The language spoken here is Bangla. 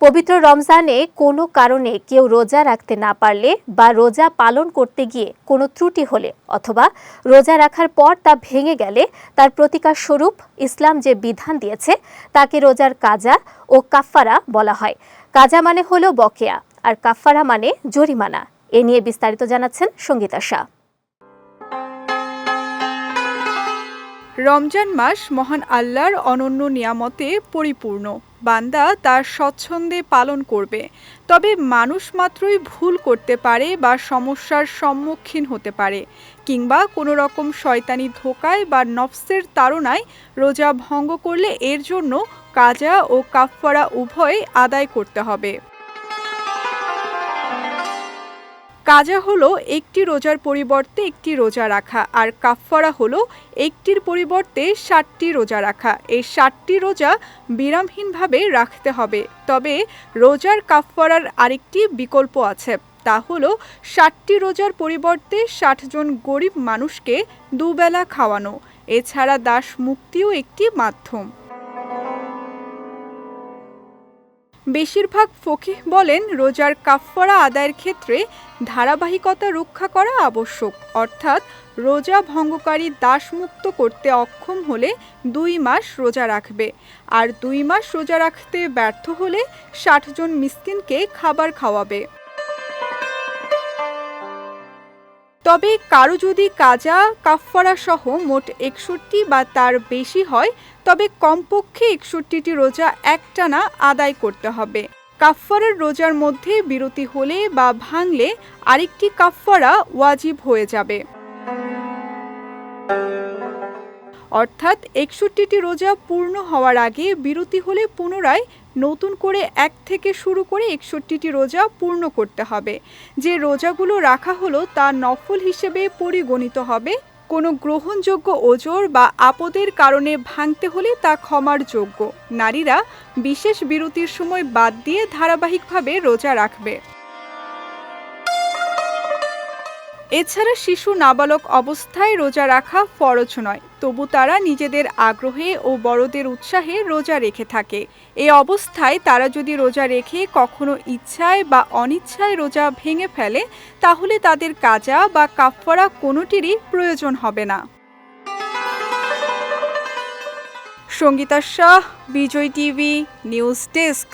পবিত্র রমজানে কোনো কারণে কেউ রোজা রাখতে না পারলে বা রোজা পালন করতে গিয়ে কোনো ত্রুটি হলে অথবা রোজা রাখার পর তা ভেঙে গেলে তার প্রতিকার স্বরূপ ইসলাম যে বিধান দিয়েছে, তাকে রোজার কাজা ও কাফফারা বলা হয়। কাজা মানে হলো বকেয়া, আর কাফারা মানে জরিমানা। এ নিয়ে বিস্তারিত জানাচ্ছেন সঙ্গীতা শাহ। রমজান মাস মহান আল্লাহর অনন্য নিয়ামতে পরিপূর্ণ। বান্দা তার স্বচ্ছন্দে পালন করবে। তবে মানুষ মাত্রই ভুল করতে পারে বা সমস্যার সম্মুখীন হতে পারে, কিংবা কোনো রকম শয়তানি ধোকায় বা নফসের তাড়নায় রোজা ভঙ্গ করলে এর জন্য কাজা ও কাফফারা উভয় আদায় করতে হবে। কাজা হলো একটি রোজার পরিবর্তে একটি রোজা রাখা, আর কাফফারা হলো একটির পরিবর্তে ষাটটি রোজা রাখা। এই ষাটটি রোজা বিরামহীনভাবে রাখতে হবে। তবে রোজার কাফফারার আরেকটি বিকল্প আছে, তা হলো ষাটটি রোজার পরিবর্তে ষাট জন গরিব মানুষকে দুবেলা খাওয়ানো। এছাড়া দাস মুক্তিও একটি মাধ্যম। বেশিরভাগ ফকিহ বলেন রোজার কাফফারা আদায়ের ক্ষেত্রে ধারাবাহিকতা রক্ষা করা আবশ্যক। অর্থাৎ রোজা ভঙ্গকারী দাসমুক্ত করতে অক্ষম হলে দুই মাস রোজা রাখবে। আর দুই মাস রোজা রাখতে ব্যর্থ হলে ষাট জন মিসকিনকে খাবার খাওয়াবে। তবে কারও যদি কাজা, কাফফারা সহ মোট একষট্টি বা তার বেশি হয়, তবে কমপক্ষে একষট্টিটি রোজা একটানা আদায় করতে হবে। কাফফারার রোজার মধ্যে বিরতি হলে বা ভাঙলে আরেকটি কাফফারা ওয়াজিব হয়ে যাবে। অর্থাৎ একষট্টিটি রোজা পূর্ণ হওয়ার আগে বিরতি হলে পুনরায় নতুন করে এক থেকে শুরু করে একষট্টিটি রোজা পূর্ণ করতে হবে। যে রোজাগুলো রাখা হলো তা নফল হিসেবে পরিগণিত হবে। কোনো গ্রহণযোগ্য ওজোর বা আপদের কারণে ভাঙতে হলে তা ক্ষমার যোগ্য। নারীরা বিশেষ বিরতির সময় বাদ দিয়ে ধারাবাহিকভাবে রোজা রাখবে। এছাড়া শিশু নাবালক অবস্থায় রোজা রাখা ফরজ নয়, তবু তারা নিজেদের আগ্রহে ও বড়দের উৎসাহে রোজা রেখে থাকে। এ অবস্থায় তারা যদি রোজা রেখে কখনো ইচ্ছায় বা অনিচ্ছায় রোজা ভেঙে ফেলে, তাহলে তাদের কাজা বা কাফফারা কোনোটিরই প্রয়োজন হবে না। Sangeeta Shah, Vijay TV, news desk.